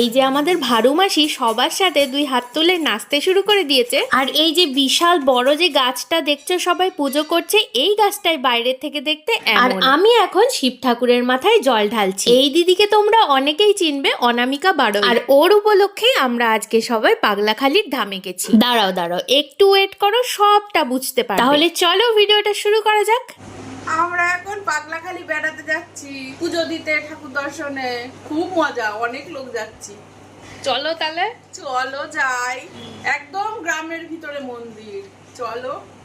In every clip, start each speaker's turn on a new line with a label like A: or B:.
A: এই যে আমাদের ভারু মাসি সবার সাথে দুই হাত তুলে নাচতে শুরু করে দিয়েছে। আর এই যে বিশাল বড় যে গাছটা দেখছ সবাই পুজো করছে এই গাছটাই বাইরের থেকে দেখতে আর আমি এখন শিব ঠাকুরের মাথায় জল ঢালছি। এই দিদিকে তোমরা অনেকেই চিনবে অনামিকা বারো আর ওর উপলক্ষে আমরা আজকে সবাই পাগলাখালির ধামে গেছি। দাঁড়াও দাঁড়াও একটু ওয়েট করো সবটা বুঝতে পারো তাহলে চলো ভিডিওটা শুরু করা যাক।
B: আমরা এখন পাগলাখালি বেড়াতে যাচ্ছি। পুজো দিতে ঠাকুর দর্শনে। খুব মজা অনেক লোক যাচ্ছি।
A: চলো তাহলে।
B: চলো যাই। একদম গ্রামের ভিতরে মন্দির। চলো। চলো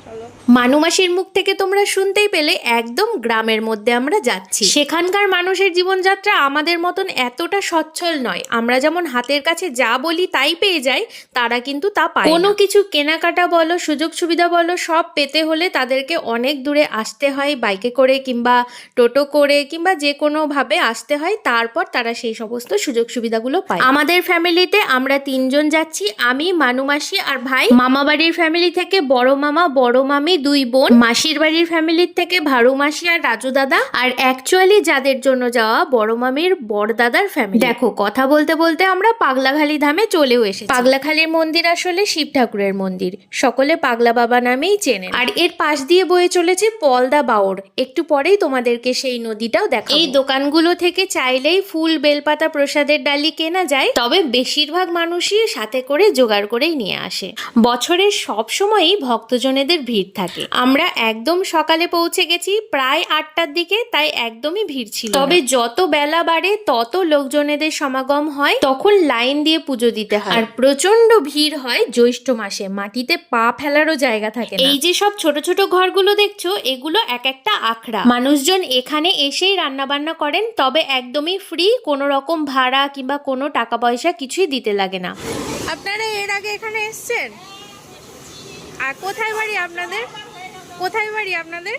A: মানুমাসির মুখ থেকে তোমরা শুনতেই পেলে একদম গ্রামের মধ্যে আমরা যাচ্ছি। সেখানকার মানুষের জীবনযাত্রা আমাদের মতন এতটা সচ্ছল নয়। আমরা যেমন হাতের কাছে যা বলি তাই পেয়ে যাই, তারা কিন্তু তা পায় কোনো কিছু কেনাকাটা বলো, সুযোগ সুবিধা বলো, সব পেতে হলে তাদেরকে অনেক দূরে আসতে হয়। বাইকে করে কিংবা টোটো করে কিংবা যে কোনো ভাবে আসতে হয়, তারপর তারা সেই সমস্ত সুযোগ সুবিধাগুলো পায়। আমাদের ফ্যামিলিতে আমরা তিনজন যাচ্ছি। আমি মানুমাসি আর ভাই। মামাবাড়ির ফ্যামিলি থেকে বড় মামা, বড় মামি দুই বোন, মাসির বাড়ির ফ্যামিলির থেকে ভারু মাসি আর রাজু দাদা, আর অ্যাকচুয়ালি যাদের জন্য যাওয়া বড় মামির বড় দাদার ফ্যামিলি দেখো, কথা বলতে বলতে আমরা পাগলাখালি ধামে চলেও এসেছি। পাগলাখালির মন্দির আসলে শিব ঠাকুরের মন্দির। সকলে পাগলা বাবা নামেই চেনে। আর এর পাশ দিয়ে বয়ে চলেছে পলদা বাওর একটু পরেই তোমাদেরকে সেই নদীটাও দেখা এই দোকানগুলো থেকে চাইলেই ফুল, বেলপাতা প্রসাদের ডালি কেনা যায়। তবে বেশিরভাগ মানুষই সাথে করে জোগাড় করেই নিয়ে আসে। বছরের সব সময়ই ভক্তজনেদের ভিড় থাকে। আমরা একদম সকালে পৌঁছে গেছি প্রায় আটটার দিকে তাই একদমই ভিড় ছিল তবে যত বেলা বাড়ে তত লোকজনেদের সমাগম হয় তখন লাইন দিয়ে পুজো দিতে হয়। আর প্রচণ্ড ভিড় হয় জ্যৈষ্ঠ মাসে মাটিতে পা ফেলারও জায়গা থাকে এই যে সব ছোট ছোট ঘরগুলো দেখছ এগুলো এক একটা আখড়া। মানুষজন এখানে এসেই রান্না বান্না করেন তবে একদমই ফ্রি কোনো রকম ভাড়া কিংবা কোনো টাকা পয়সা কিছুই দিতে লাগে না।
C: আপনারা এর আগে এখানে এসেছেন? আর কোথায় বাড়ি আপনাদের? কোথায় বাড়ি আপনাদের?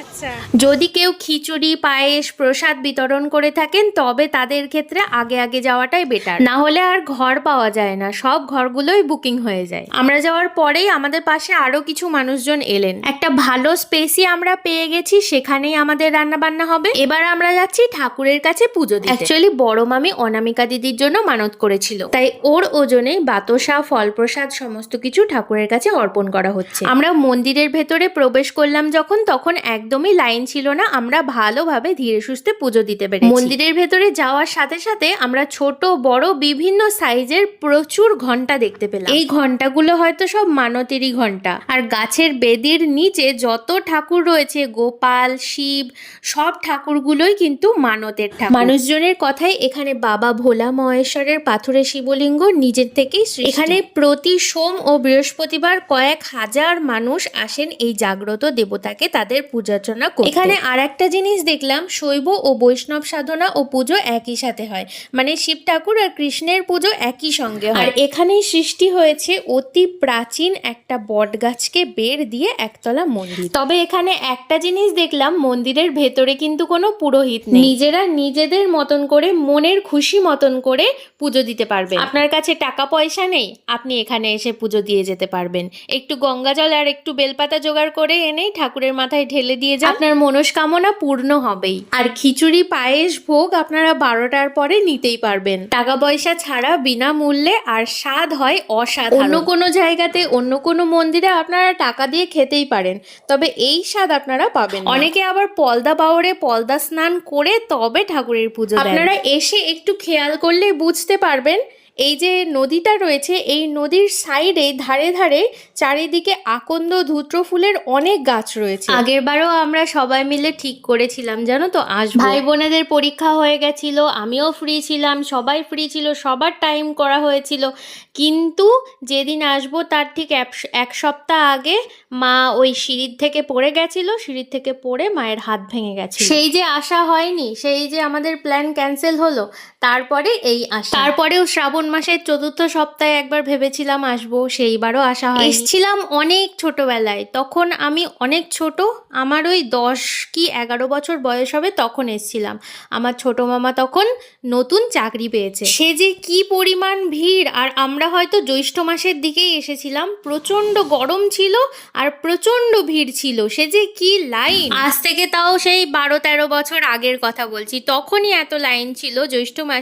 C: আচ্ছা।
A: যদি কেউ খিচুড়ি, পায়েস, প্রসাদ বিতরণ করে থাকেন, তবে তাদের ক্ষেত্রে আগে আগে যাওয়াটাই বেটার না হলে আর ঘর পাওয়া যায় না, সব ঘরগুলোই বুকিং হয়ে যায়। আমরা যাওয়ার পরেই আমাদের পাশে আরও কিছু মানুষজন এলেন। একটা ভালো স্পেসই আমরা পেয়ে গেছি, সেখানেই আমাদের রান্না বান্না হবে। এবার আমরা যাচ্ছি ঠাকুরের কাছে পুজো দিতে। অ্যাকচুয়ালি বড় মামি অনামিকা দিদির জন্য মানত করেছিল। তাই ওর ওজনে বাতসা ফল প্রসাদ সমস্ত কিছু ঠাকুরের কাছে অর্পণ করা হচ্ছে। আমরা মন্দিরের ভেতরে প্রবেশ করলাম যখন, তখন একদমই লাইন ছিল না। আমরা ভালোভাবে ধীরে সুস্থে পুজো দিতে পেরেছি। মন্দিরের ভেতরে যাওয়ার সাথে সাথে আমরা ছোট, বড়, বিভিন্ন সাইজের প্রচুর ঘণ্টা দেখতে পেলাম। এই ঘন্টাগুলো হয়তো সব মানতেরই ঘণ্টা। আর গাছের বেদির নিচে যত ঠাকুর রয়েছে, গোপাল, শিব, সব ঠাকুরগুলোই কিন্তু মানতের ঠাকুর। মানুষজনের কথাই এখানে বাবা ভোলা মহেশ্বরের পাথরের শিবলিঙ্গ নিজের থেকেই এখানে প্রতি সোম ও বৃহস্পতিবার কয়েক হাজার মানুষ আসেন এই জাগ্রত দেবতাকে তাদের পূজার্চনা করতে। এখানে আর একটা জিনিস দেখলাম, শৈব ও বৈষ্ণব সাধনা ও পুজো একই সাথে হয়। মানে শিব ঠাকুর আর কৃষ্ণের পুজো একই সঙ্গে হয়। আর এখানেই সৃষ্টি হয়েছে অতি প্রাচীন একটা বট গাছকে বের দিয়ে একতলা মন্দির। তবে এখানে একটা জিনিস দেখলাম, মন্দিরের ভেতরে কিন্তু কোনো পুরোহিত নেই। নিজেরা নিজেদের মতন করে, মনের খুশি মতন করে পুজো দিতে পারবেন। আপনার কাছে টাকা পয়সা নেই, আপনি এখানে এসে পুজো দিয়ে যেতে পারবেন। একটু গঙ্গা জল আর একটু বেলপাতা জোগাড় করে এনেই ঠাকুরের মাথায় ঢেলে দিয়ে যান। আপনার মনস্কামনা পূর্ণ হবেই। আর খিচুড়ি পায়েস ভোগ আপনারা বারোটার পরে নিতেই পারবেন। টাকা পয়সা ছাড়া বিনামূল্যে আর স্বাদ হয় অসাধারণ। অন্য কোনো জায়গাতে অন্য কোনো মন্দিরে আপনারা টাকা দিয়ে খেতেই পারেন তবে এই স্বাদ আপনারা পাবেন অনেকে আবার পলদা বাওরে পলদা স্নান করে তবে ঠাকুরের পুজো আপনারা এসে একটু খেয়াল করলে বুঝতে পারবেন এই যে নদীটা রয়েছে এই নদীর সাইডে ধারে ধারে চারিদিকে আকন্দ ধূত্র ফুলের অনেক গাছ রয়েছে। আগের বারও আমরা সবাই মিলে ঠিক করেছিলাম জানো তো? আসব। ভাই বোনেদের পরীক্ষা হয়ে গেছিল আমিও ফ্রি ছিলাম সবাই ফ্রি ছিল সবার টাইম করা হয়েছিল। কিন্তু যেদিন আসব তার ঠিক এক- এক সপ্তাহ আগে মা ওই সিঁড়ির থেকে পড়ে গেছিল সিঁড়ির থেকে পড়ে মায়ের হাত ভেঙে গেছে সেই যে আশা হয়নি সেই যে আমাদের প্ল্যান ক্যান্সেল হলো তারপরে এই আশা। তারপরেও শ্রাবণ শ্রাবণ মাসের চতুর্থ সপ্তাহে একবার ভেবেছিলাম আসব সেইবারও আসা হয় এসছিলাম অনেক ছোটবেলায়। তখন আমি অনেক ছোট আমার ওই দশ কি এগারো বছর বয়স হবে তখন এসছিলাম। আমার ছোট মামা তখন নতুন চাকরি পেয়েছে। সে যে কি পরিমাণ ভিড় আর আমরা হয়তো জ্যৈষ্ঠ মাসের দিকেই এসেছিলাম। প্রচণ্ড গরম ছিল আর প্রচণ্ড ভিড় ছিল। সে যে কি লাইন। আজ থেকে তাও সেই বারো তেরো বছর আগের কথা বলছি। তখনই এত লাইন ছিল জ্যৈষ্ঠ মাসে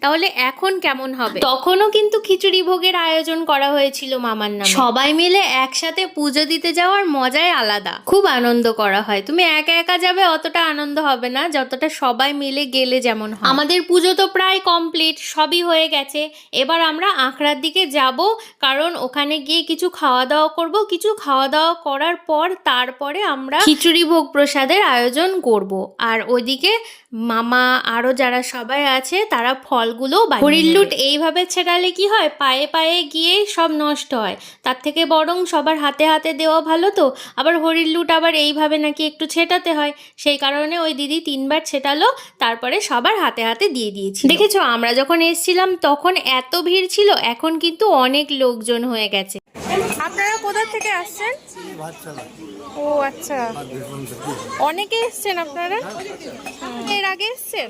A: তাহলে এখন কেমন হবে? তখনও কিন্তু খিচুড়ি ভোগের আয়োজন করা হয়েছিল মামার নামে। সবাই মিলে একসাথে পুজো দিতে যাওয়ার মজাই আলাদা। খুব আনন্দ করা হয়। তুমি একা একা যাবে অতটা আনন্দ হবে না যতটা সবাই মিলে গেলে যেমন হয়। আমাদের পুজো তো প্রায় কমপ্লিট সবই হয়ে গেছে। এবার আমরা আখড়ার দিকে যাব কারণ ওখানে গিয়ে কিছু খাওয়া দাওয়া করব। কিছু খাওয়া দাওয়া করার পর তারপরে আমরা খিচুড়ি ভোগ প্রসাদের আয়োজন করব। আর ওইদিকে মামা আরও যারা সবাই আছে তারা ফলগুলো হরির লুট এইভাবে ছেড়ালে কি হয়? পায়ে পায়ে গিয়ে সব নষ্ট হয়। তার থেকে বরং সবার হাতে হাতে দেওয়া ভালো তো। আবার হরির লুট আবার এইভাবে নাকি একটু ছেটাতে হয়। সেই কারণে ওই দিদি তিনবার ছেটালো তারপরে সবার হাতে হাতে দিয়ে দিয়েছি দেখেছ আমরা যখন এসেছিলাম তখন এত ভিড় ছিল এখন কিন্তু অনেক লোকজন হয়ে গেছে।
C: আপনারা কোথা থেকে আসছেন? ও আচ্ছা। অনেকে এসছেন আপনারা? এর আগে এসছেন?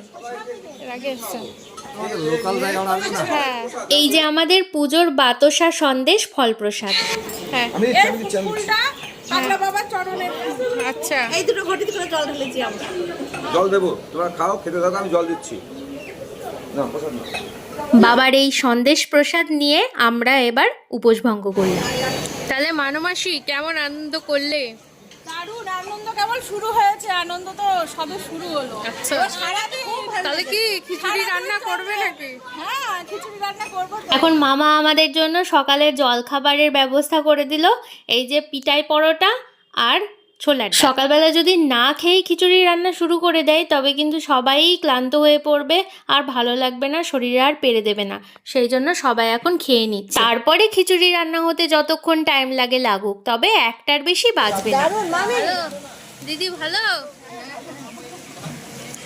C: এর আগে এসছেন।
D: আমাদের লোকাল জায়গা আছে না
C: হ্যাঁ।
A: এই যে আমাদের পুজোর বাতসা সন্দেশ ফল প্রসাদ
C: হ্যাঁ আচ্ছা।
B: এই দুটো ঘটিতে করে জল ঢেলেছি আমরা।
E: জল দেবো। তোমরা খাও খেতে থাকো আমি জল দিচ্ছি। না প্রসাদ না।
A: বাবার এই সন্দেশ প্রসাদ নিয়ে আমরা এবার উপোস ভঙ্গ করলাম।
C: তাহলে মানমাসি কেমন আনন্দ করলে?
B: দারুণ আনন্দ কেবল শুরু হয়েছে আনন্দ তো সবে শুরু হলো।
C: আচ্ছা। তাহলে কি খিচুড়ি রান্না করবে নাকি?
B: হ্যাঁ খিচুড়ি রান্না করব
A: এখন মামা আমাদের জন্য সকালে জল খাবারের ব্যবস্থা করে দিল। এই যে পিটাই পরোটা আর ছোলার সকালবেলা যদি না খেয়েই খিচুড়ি রান্না শুরু করে দেয় তবে কিন্তু সবাই ক্লান্ত হয়ে পড়বে আর ভালো লাগবে না শরীরে আর পেরে দেবে না। সেই জন্য সবাই এখন খেয়ে নিচ্ছে। তারপরে খিচুড়ি রান্না হতে যতক্ষণ টাইম লাগে লাগুক তবে একটার বেশি বাজবে না।
C: দিদি ভালো?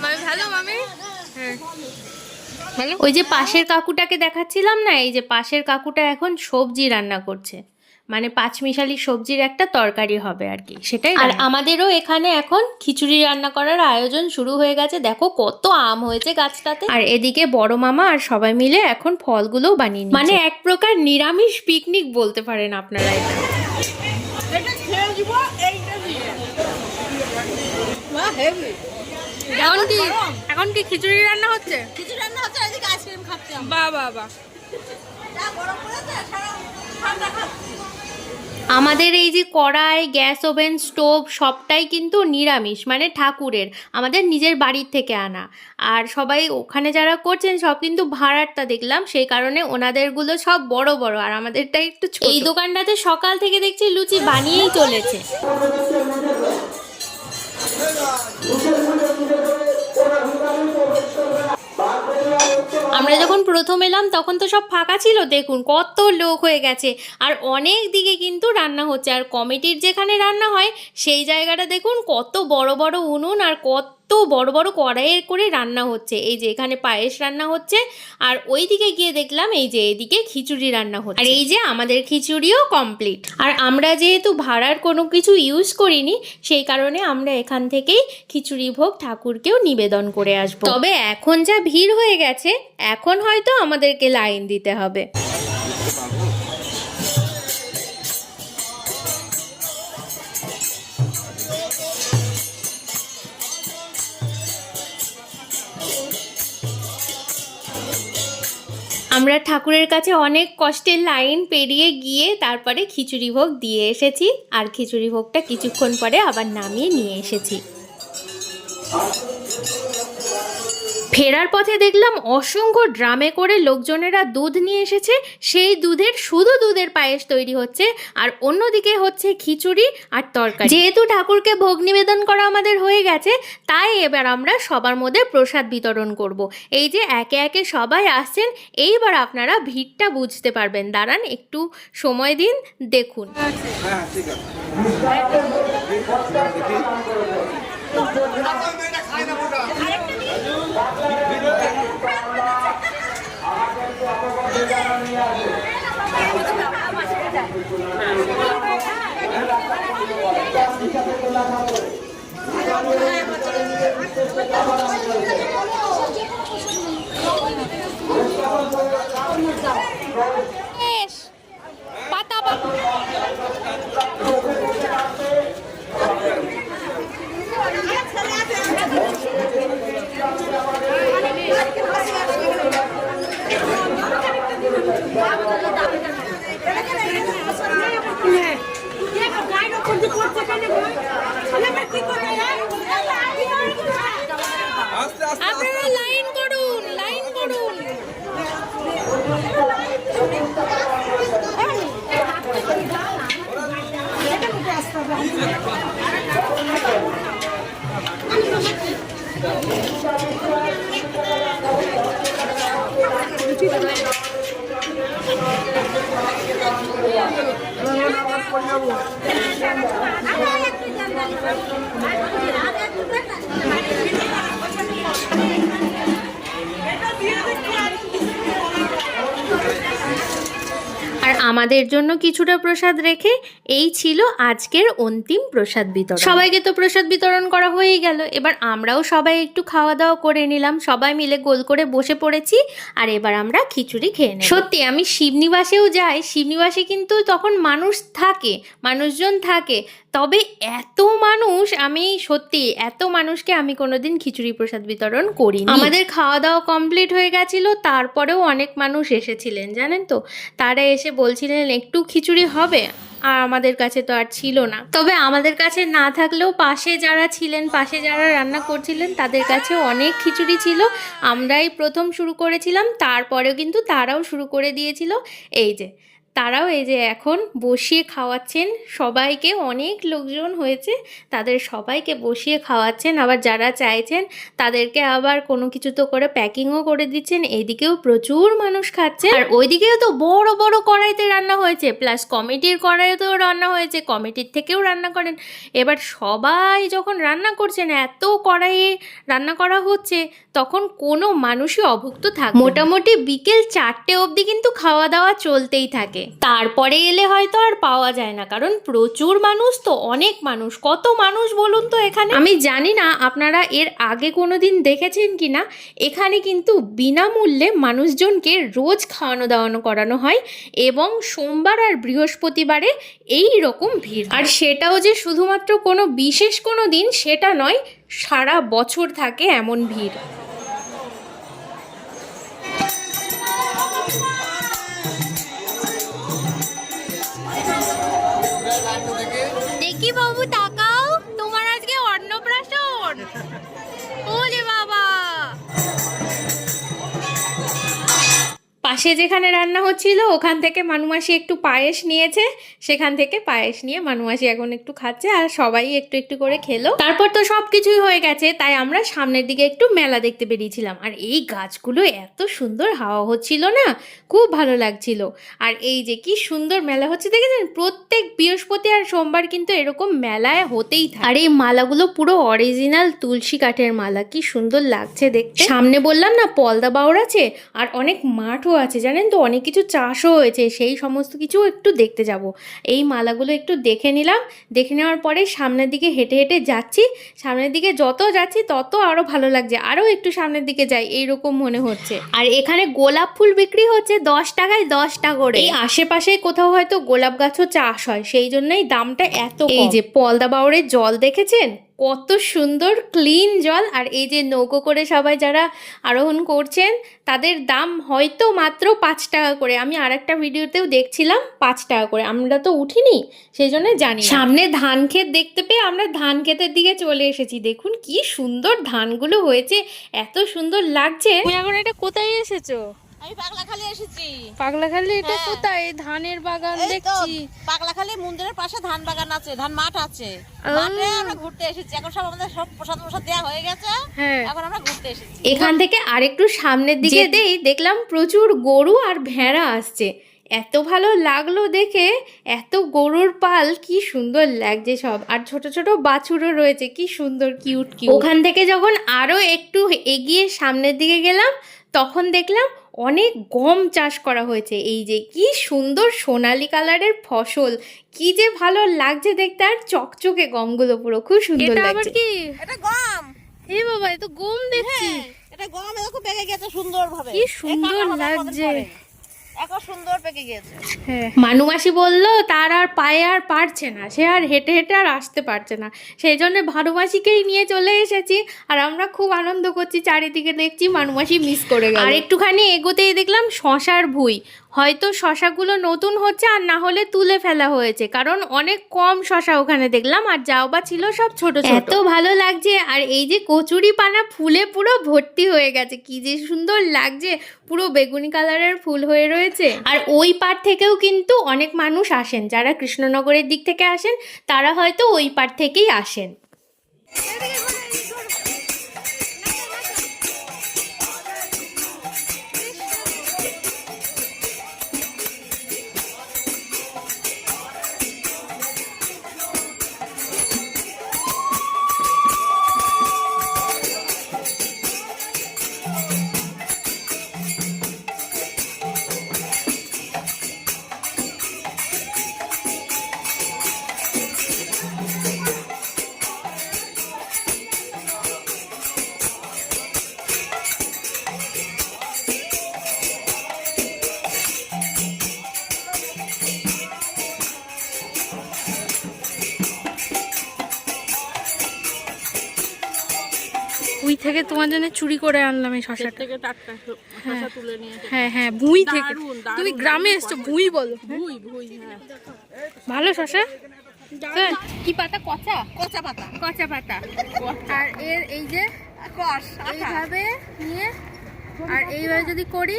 C: মামি ভালো মামি? হ্যাঁ। ভালো?
A: ওই যে পাশের কাকুটাকে দেখাচ্ছিলাম না এই যে পাশের কাকুটা এখন সবজি রান্না করছে। মানে পাঁচমিশালি সবজির একটা তরকারি হবে আর কি। সেটাই আর আমাদেরও এখানে এখন খিচুড়ি রান্না করার আয়োজন শুরু হয়ে গেছে। দেখো কত আম হয়েছে গাছটাতে। আর এদিকে বড় মামা আর সবাই মিলে এখন ফলগুলো বানিয়ে মানে এক প্রকার নিরামিষ পিকনিক বলতে পারেন আপনারা এটা।
B: এটা খেয়ে দিব এইটা দিয়ে। বাহ হেভি
C: এখন কি এখন কি খিচুড়ি রান্না হচ্ছে?
B: খিচুড়ি রান্না হচ্ছে এদিকে আইসক্রিম খাচ্ছি
C: বাহ বাহ বাহ।
B: গরম পড়েছে সারা ঠান্ডা খাচ্ছি
A: আমাদের এই যে কড়াই গ্যাস ওভেন স্টোভ সবটাই কিন্তু নিরামিষ মানে ঠাকুরের আমাদের নিজের বাড়ির থেকে আনা। আর সবাই ওখানে যারা করছেন সব কিন্তু ভাড়ারটা দেখলাম সেই কারণে ওনাদেরগুলো সব বড় বড় আর আমাদেরটা একটু এই দোকানটাতে সকাল থেকে দেখছি লুচি বানিয়েই চলেছে। আমরা যখন প্রথম এলাম, তখন তো সব ফাঁকা ছিল, দেখুন কত লোক হয়ে গেছে। আর অনেক দিকে কিন্তু রান্না হচ্ছে। আর কমিটির যেখানে রান্না হয়, সেই জায়গাটা দেখুন কত বড় বড় উনুন আর কত বড় বড় কড়াইয়ে করে রান্না হচ্ছে। এই যে এখানে পায়েস রান্না হচ্ছে আর ওই দিকে গিয়ে দেখলাম এই যে এদিকে খিচুড়ি রান্না হচ্ছে। আর এই যে আমাদের খিচুড়িও কমপ্লিট আর আমরা যেহেতু ভাড়ার কোনো কিছু ইউজ করিনি, সেই কারণে আমরা এখান থেকেই খিচুড়ি ভোগ ঠাকুরকেও নিবেদন করে আসব। তবে এখন যা ভিড় হয়ে গেছে, এখন হয়তো আমাদেরকে লাইন দিতে হবে। আমরা ঠাকুরের কাছে অনেক কষ্টের লাইন পেরিয়ে গিয়ে তারপরে খিচুড়ি ভোগ দিয়ে এসেছি। আর খিচুড়ি ভোগটা কিছুক্ষণ পরে আবার নামিয়ে নিয়ে এসেছি। ফেরার পথে দেখলাম অসংখ্য ড্রামে করে লোকজনেরা দুধ নিয়ে এসেছে। সেই দুধের শুধু দুধের পায়েস তৈরি হচ্ছে আর অন্যদিকে হচ্ছে খিচুড়ি আর তরকারি। যেহেতু ঠাকুরকে ভোগ নিবেদন করা আমাদের হয়ে গেছে, তাই এবার আমরা সবার মধ্যে প্রসাদ বিতরণ করব। এই যে একে একে সবাই আসছেন, এইবার আপনারা ভিড়টা বুঝতে পারবেন। দাঁড়ান, একটু সময় দিন, দেখুন।
E: হ্যাঁ ঠিক আছে। আমাদেরকে
C: আপনারা লাইন করুন লাইন করুন।
A: আর আমাদের জন্য কিছুটা প্রসাদ রেখে এই ছিল আজকের অন্তিম প্রসাদ বিতরণ। সবাইকে তো প্রসাদ বিতরণ করা হয়েই গেল। এবার আমরাও সবাই একটু খাওয়া দাওয়া করে নিলাম। সবাই মিলে গোল করে বসে পড়েছি। আর এবার আমরা খিচুড়ি খেয়ে নিই সত্যি, আমি শিবনিবাসেও যাই। শিবনিবাসে কিন্তু তখন মানুষ থাকে, মানুষজন থাকে। তবে এত মানুষ আমি সত্যি এত মানুষকে আমি কোনোদিন খিচুড়ি প্রসাদ বিতরণ করি আমাদের খাওয়া দাওয়া কমপ্লিট হয়ে গেছিল তারপরেও অনেক মানুষ এসেছিলেন জানেন তো? তারা এসে বলছিলেন একটু খিচুড়ি হবে? আর আমাদের কাছে তো আর ছিল না। তবে আমাদের কাছে না থাকলেও পাশে যারা ছিলেন পাশে যারা রান্না করছিলেন তাদের কাছে অনেক খিচুড়ি ছিল। আমরাই প্রথম শুরু করেছিলাম তারপরেও কিন্তু তারাও শুরু করে দিয়েছিল। এই যে তারাও এই যে এখন বসিয়ে খাওয়াচ্ছেন, সবাইকে অনেক লোকজন হয়েছে, তাদের সবাইকে বসিয়ে খাওয়াচ্ছেন। আবার যারা চাইছেন, তাদেরকে আবার কোনো কিছু তো করে প্যাকিংও করে দিচ্ছেন। এইদিকেও প্রচুর মানুষ খাচ্ছে। আর ওইদিকেও তো বড় বড় কড়াইতে রান্না হয়েছে। প্লাস কমিটির কড়াইতেও রান্না হয়েছে, কমিটির থেকেও রান্না করেন। এবার সবাই যখন রান্না করছেন, এত কড়াইয়ে রান্না করা হচ্ছে, তখন কোনো মানুষই অভুক্ত থাকে মোটামুটি বিকেল চারটে অবধি কিন্তু খাওয়া দাওয়া চলতেই থাকে। তারপরে এলে হয়তো আর পাওয়া যায় না, কারণ প্রচুর মানুষ তো, অনেক মানুষ। কত মানুষ বলুন তো এখানে? আমি জানি না আপনারা এর আগে কোনো দিন দেখেছেন কি না। এখানে কিন্তু বিনামূল্যে মানুষজনকে রোজ খাওয়ানো দাওয়ানো করানো হয় এবং সোমবার আর বৃহস্পতিবারে এই রকম ভিড় আর সেটাও যে শুধুমাত্র কোনো বিশেষ কোনো দিন, সেটা নয়, সারা বছর থাকে এমন ভিড়।
C: দেখি বাবু তাকাও। তোমার আজকে অন্নপ্রাশন। ও বাবা
A: পাশে যেখানে রান্না হচ্ছিল, ওখান থেকে মানুমাসি একটু পায়েস নিয়েছে। সেখান থেকে পায়েস নিয়ে মানুমাসি এখন একটু খাচ্ছে আর সবাই একটু একটু করে খেলো। তারপর তো সব কিছুই হয়ে গেছে, তাই আমরা সামনের দিকে একটু মেলা দেখতে বেরিয়েছিলাম। আর এই গাছগুলো এত সুন্দর হাওয়া হচ্ছিল না, খুব ভালো লাগছিল। আর এই যে কি সুন্দর মেলা হচ্ছে, দেখেছেন? প্রত্যেক বৃহস্পতি আর সোমবার কিন্তু এরকম মেলায় হতেই থাকে। আর এই মালাগুলো পুরো অরিজিনাল তুলসী কাঠের মালা, কি সুন্দর লাগছে দেখতে। সামনে বললাম না, পলদা বাউর আছে, আর অনেক মাঠও আছে জানেন তো? অনেক কিছু চাষও হয়েছে সেই সমস্ত কিছু একটু দেখতে যাব। এই মালাগুলো একটু দেখে নিলাম। দেখে নেওয়ার পরে সামনের দিকে হেঁটে হেঁটে যাচ্ছি। সামনের দিকে যত যাচ্ছি তত আরও ভালো লাগছে। আরও একটু সামনের দিকে যাই এইরকম মনে হচ্ছে। আর এখানে গোলাপ ফুল বিক্রি হচ্ছে দশ টাকায় দশটা করে। এই আশেপাশে কোথাও হয়তো গোলাপ গাছও চাষ হয় সেই জন্যই দামটা এত এই যে পলদা বাউরের জল দেখেছেন? কত সুন্দর ক্লিন জল। আর এই যে নৌকো করে সবাই যারা আরোহণ করছেন, তাদের দাম হয়তো মাত্র পাঁচ টাকা করে। আমি আর একটা ভিডিওতেও দেখছিলাম পাঁচ টাকা করে। আমরা তো উঠিনি সেই জন্য জানি সামনে ধান ক্ষেত দেখতে পেয়ে আমরা ধান ক্ষেতের দিকে চলে এসেছি। দেখুন কি সুন্দর ধানগুলো হয়েছে, এত সুন্দর লাগছে।
C: এখন এটা কোথায় এসেছ?
F: আমি পাগলাখালি এসেছি।
C: পাগলাখালি এটা
F: হ্যাঁ।
C: কোথায়? ধানের বাগান দেখছি।
F: পাগলাখালি মন্দিরের পাশে ধান বাগান আছে ধান মাঠ আছে। মাঠে আমরা ঘুরতে এসেছি। এখন সব আমাদের সব প্রসাদ প্রসাদ দেওয়া হয়ে গেছে।
C: হ্যাঁ।
F: এখন আমরা ঘুরতে এসেছি।
A: এখান থেকে আরেকটু সামনের দিকে দেই দেখলাম প্রচুর গরু আর ভেড়া আসছে। এত ভালো লাগল দেখে এত গরুর পাল কি সুন্দর লাগছে সব। আর ছোট ছোট বাছুরও রয়েছে কি সুন্দর কিউট কিউট ওখান থেকে যখন আরও একটু এগিয়ে সামনের দিকে গেলাম তখন দেখলাম অনেক গম চাষ করা হয়েছে। এই যে কি সুন্দর সোনালি কালারের ফসল কি যে ভালো লাগছে দেখতে আর চকচকে গমগুলো পুরো খুব সুন্দর
C: এটা আবার
A: লাগছে।
C: কি?
F: এটা গম।
C: হে বাবা এ তো গম দেখছি।
F: এটা গম এরকম পেকে গেছে সুন্দর ভাবে
C: কি সুন্দর লাগছে।
F: এখন সুন্দর পেকে
C: হ্যাঁ।
A: মানুমাসি বলল তার আর পায়ে আর পারছে না। সে আর হেঁটে হেঁটে আর আসতে পারছে না। সেই জন্য ভানুমাসিকেই নিয়ে চলে এসেছি আর আমরা খুব আনন্দ করছি চারিদিকে দেখছি মানুমাসি মিস করে গেল। আর একটুখানি এগোতেই দেখলাম শশার ভুই। হয়তো শশাগুলো নতুন হচ্ছে আর না হলে তুলে ফেলা হয়েছে। কারণ অনেক কম শশা ওখানে দেখলাম আর যাও বা ছিল সব ছোট ছোট। এত ভালো লাগছে। আর এই যে কচুরি পানা ফুলে পুরো ভর্তি হয়ে গেছে। কি যে সুন্দর লাগছে। পুরো বেগুনি কালারের ফুল হয়ে রয়েছে। আর ওই পার থেকেও কিন্তু অনেক মানুষ আসেন। যারা কৃষ্ণনগরের দিক থেকে আসেন, তারা হয়তো ওই পার থেকেই আসেন।
C: চুরি করে আনলাম এই শশাটা।
B: থেকে টাটকা শশা তুলে নিয়ে
C: হ্যাঁ হ্যাঁ ভুঁই থেকে। তুমি গ্রামে এসছো। ভুঁই বলো।
B: ভুই ভুই হ্যাঁ।
C: ভালো শশা? কি পাতা? কচা?
F: কচা পাতা।
C: কচা পাতা। আর এর এই যে
F: কষ
C: এইভাবে নিয়ে আর এইভাবে যদি করি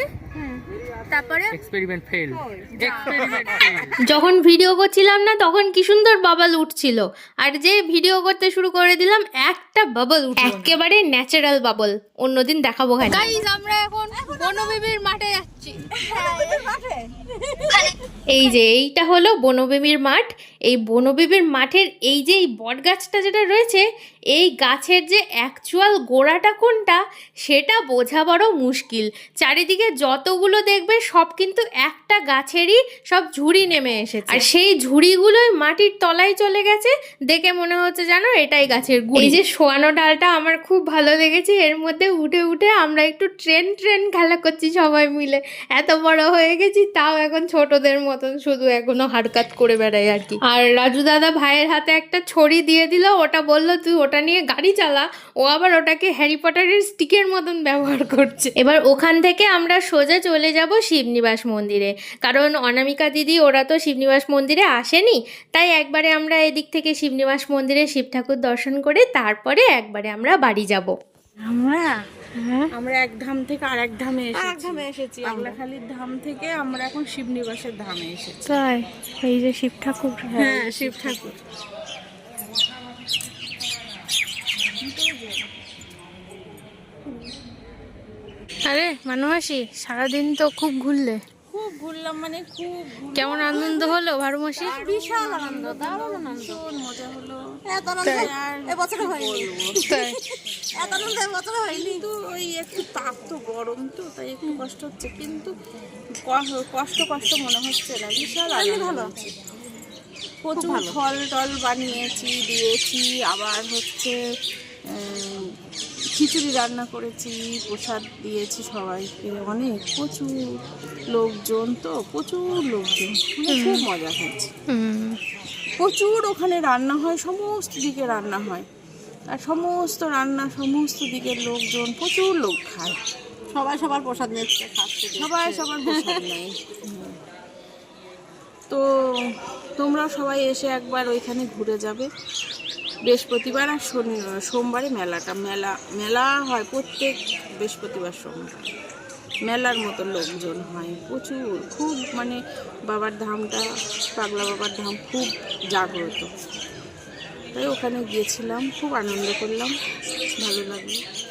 C: তারপরে?
G: এক্সপেরিমেন্ট ফেল
A: যখন ভিডিও করছিলাম না তখন কি সুন্দর বাবল উঠছিল। আর যে ভিডিও করতে শুরু করে দিলাম একটা বাবল উঠ একেবারে ন্যাচারাল বাবল অন্যদিন দেখাবো খালি।
C: আমরা এখন বনবিবির মাঠে যাচ্ছি।
A: এই যে এইটা হলো বনবেবীর মাঠ। এই বনবেবীর মাঠের এই যে এই বট গাছটা যেটা রয়েছে এই গাছের যে অ্যাকচুয়াল গোড়াটা কোনটা সেটা বোঝা বড় মুশকিল। চারিদিকে যতগুলো দেখবে সব কিন্তু একটা গাছেরই সব ঝুড়ি নেমে এসেছে। আর সেই ঝুড়িগুলোই মাটির তলায় চলে গেছে দেখে মনে হচ্ছে জানো এটাই গাছের গুড়ি। এই যে শোয়ানো ডালটা আমার খুব ভালো লেগেছে এর মধ্যে উঠে উঠে আমরা একটু ট্রেন ট্রেন খেলা করছি সবাই মিলে। এত বড় হয়ে গেছি তাও এখন ছোটদের মতন শুধু এখনও হারকাত করে বেড়াই আর কি। আর রাজু দাদা ভাইয়ের হাতে একটা ছড়ি দিয়ে দিল ওটা বলল তুই ওটা নিয়ে গাড়ি চালা। ও আবার ওটাকে হ্যারি পটারের স্টিকের মতন ব্যবহার করছে। এবার ওখান থেকে আমরা সোজা চলে যাব শিবনিবাস মন্দিরে। কারণ অনামিকা দিদি ওরা তো শিবনিবাস মন্দিরে আসেনি। তাই একবারে আমরা এদিক থেকে শিবনিবাস মন্দিরে শিব ঠাকুর দর্শন করে তারপরে একবারে আমরা বাড়ি যাব।
B: আমরা? আমরা এক ধাম থেকে আর এক ধামে
F: আর
B: এসেছি।
F: ধামে এসেছি
B: ধাম থেকে আমরা এখন শিবনিবাসের ধামে এসেছি।
C: তাই এই যে শিব ঠাকুর।
B: হ্যাঁ শিব ঠাকুর।
C: আরে মানুমাসি সারাদিন তো খুব ঘুরলে।
B: খুব ঘুরলাম মানে খুব
C: কেমন আনন্দ হলো ভারুমাসি
F: বিশাল আনন্দ দারুণ আনন্দ।
B: মজা হলো।
F: এত আনন্দ এবছরে হয়নি। এত আনন্দ এবছরে হয়নি।
B: কিন্তু ওই একটু তাপ তো গরম তো তাই একটু কষ্ট হচ্ছে। কিন্তু ক- কষ্ট কষ্ট মনে হচ্ছে না। বিশাল আনন্দ হচ্ছে। প্রচুর ফল টল বানিয়েছি দিয়েছি। আবার হচ্ছে খিচুড়ি রান্না করেছি প্রসাদ দিয়েছি সবাইকে। অনেক প্রচুর লোকজন তো প্রচুর লোকজন। মানে খুব মজা হয়েছে। প্রচুর ওখানে রান্না হয় সমস্ত দিকে রান্না হয়। আর সমস্ত রান্না সমস্ত দিকের লোকজন প্রচুর লোক খায়।
F: সবাই সবার প্রসাদ নিচ্ছে
B: সবাই সবার প্রসাদ নেয়। তো তোমরা সবাই এসে একবার ওইখানে ঘুরে যাবে। বৃহস্পতিবার আর শনি সোমবারে মেলাটা। মেলা মেলা হয় প্রত্যেক বৃহস্পতিবার, সোমবার। মেলার মতো লোকজন হয়, প্রচুর। খুব মানে বাবার ধামটা, পাগলা বাবার ধাম খুব জাগ্রত। তাই ওখানে গিয়েছিলাম, খুব আনন্দ করলাম, ভালো লাগল।